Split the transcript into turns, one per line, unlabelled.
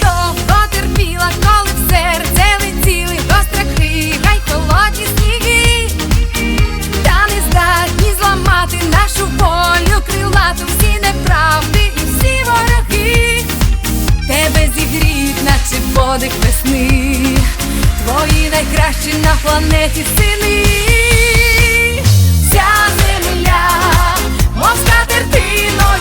Так довго коли в серце летіли гострахи, хай холодні сніги, та не здатні зламати нашу волю крилату всі неправди і всі вороги. Тебе зігріють, наче подих весни, твої найкращі на планеті сини. Вся земля, мов скатертиною